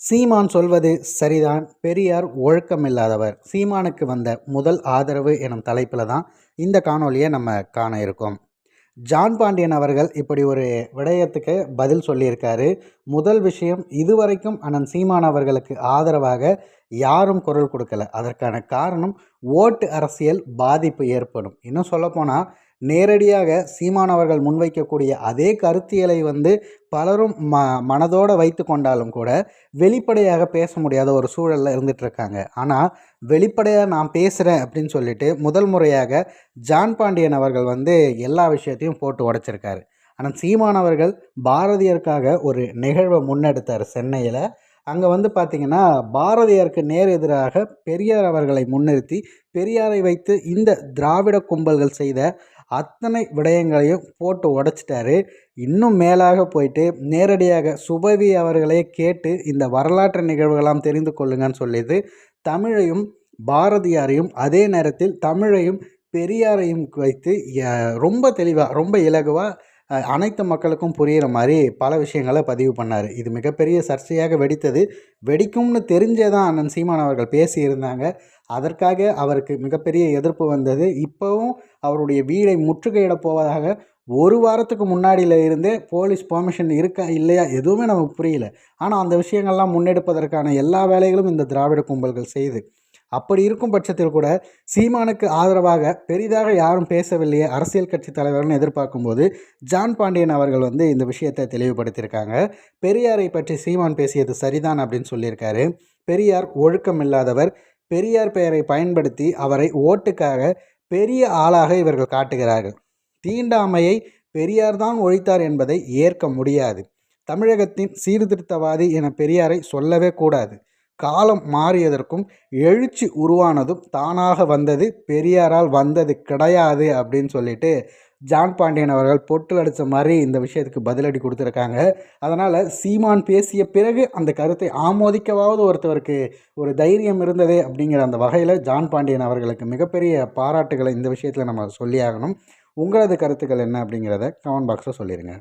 சீமான் சொல்வது சரிதான். பெரியார் ஒழுக்கமில்லாதவர். சீமானுக்கு வந்த முதல் ஆதரவு எனும் தலைப்பில் தான் இந்த காணொலியை நம்ம காண இருக்கோம். ஜான் பாண்டியன் அவர்கள் இப்படி ஒரு விடயத்துக்கு பதில் சொல்லியிருக்காரு. முதல் விஷயம் இதுவரைக்கும் அண்ணன் சீமான் அவர்களுக்கு ஆதரவாக யாரும் குரல் கொடுக்கல. அதற்கான காரணம் ஓட்டு அரசியல் பாதிப்பு ஏற்படும். இன்னும் சொல்லப்போனால் நேரடியாக சீமான் அவர்கள் முன்வைக்கக்கூடிய அதே கருத்தியலை வந்து பலரும் ம மனதோடு வைத்து கொண்டாலும் கூட வெளிப்படையாக பேச முடியாத ஒரு சூழலில் இருந்துகிட்ருக்காங்க ஆனால் வெளிப்படையாக நான் பேசுகிறேன் அப்படின்னு சொல்லிட்டு முதல் முறையாக ஜான் பாண்டியன் அவர்கள் வந்து எல்லா விஷயத்தையும் போட்டு உடைச்சிருக்காரு. ஆனால் சீமான் அவர்கள் பாரதியருக்காக ஒரு நிகழ்வை முன்னெடுத்தார் சென்னையில். அங்கே வந்து பார்த்திங்கன்னா பாரதியாருக்கு நேர் எதிராக பெரியார் அவர்களை முன்னிறுத்தி பெரியாரை வைத்து இந்த திராவிட கும்பல்கள் செய்த அத்தனை விடயங்களையும் போட்டு உடைச்சிட்டாரு. இன்னும் மேலாக போயிட்டு நேரடியாக சுபவி அவர்களே கேட்டு இந்த வரலாற்று நிகழ்வுகளாம் தெரிந்து கொள்ளுங்கன்னு சொல்லிது தமிழையும் பாரதியாரையும் அதே நேரத்தில் தமிழையும் பெரியாரையும் வைத்து ரொம்ப தெளிவாக ரொம்ப இலகுவாக அனைத்து மக்களுக்கும் புரிகிற மாதிரி பல விஷயங்களை பதிவு பண்ணார். இது மிகப்பெரிய சர்ச்சையாக வெடித்தது. வெடிக்கும்னு தெரிஞ்சே தான் அண்ணன் சீமான் அவர்கள் பேசியிருந்தாங்க. அதற்காக அவருக்கு மிகப்பெரிய எதிர்ப்பு வந்தது. இப்போவும் அவருடைய வீடை முற்றுகையிடப் போவதாக ஒரு வாரத்துக்கு முன்னாடியில் இருந்தே போலீஸ் பெர்மிஷன் இருக்கா இல்லையா எதுவுமே நமக்கு புரியல. ஆனால் அந்த விஷயங்கள்லாம் முன்னெடுப்பதற்கான எல்லா வேலைகளும் இந்த திராவிட கும்பல்கள் செய்து. அப்படி இருக்கும் பட்சத்தில் கூட சீமானுக்கு ஆதரவாக பெரிதாக யாரும் பேசவில்லையே அரசியல் கட்சி தலைவர்னு எதிர்பார்க்கும்போது ஜான் பாண்டியன் அவர்கள் வந்து இந்த விஷயத்தை தெளிவுபடுத்தியிருக்காங்க. பெரியாரை பற்றி சீமான் பேசியது சரிதான் அப்படின்னு சொல்லியிருக்காரு. பெரியார் ஒழுக்கம் இல்லாதவர். பெரியார் பெயரை பயன்படுத்தி அவரை ஓட்டுக்காக பெரிய ஆளாக இவர்கள் காட்டுகிறார்கள். தீண்டாமையை பெரியார் தான் ஒழித்தார் என்பதை ஏற்க முடியாது. தமிழகத்தின் சீர்திருத்தவாதி என பெரியாரை சொல்லவே கூடாது. காலம் மாறியதற்கும் எழுச்சி உருவானதும் தானாக வந்தது பெரியாரால் வந்தது கிடையாது அப்படின்னு சொல்லிட்டு ஜான் பாண்டியன் அவர்கள் பொட்டில் அடித்த மாதிரி இந்த விஷயத்துக்கு பதிலடி கொடுத்துருக்காங்க. அதனால் சீமான் பேசிய பிறகு அந்த கருத்தை ஆமோதிக்கவாவது ஒருத்தவருக்கு ஒரு தைரியம் இருந்ததே அப்படிங்கிற அந்த வகையில் ஜான் பாண்டியன் அவர்களுக்கு மிகப்பெரிய பாராட்டுகளை இந்த விஷயத்தில் நம்ம சொல்லியாகணும். உங்களது கருத்துக்கள் என்ன அப்படிங்கிறத கமெண்ட் பாக்ஸில் சொல்லிடுங்க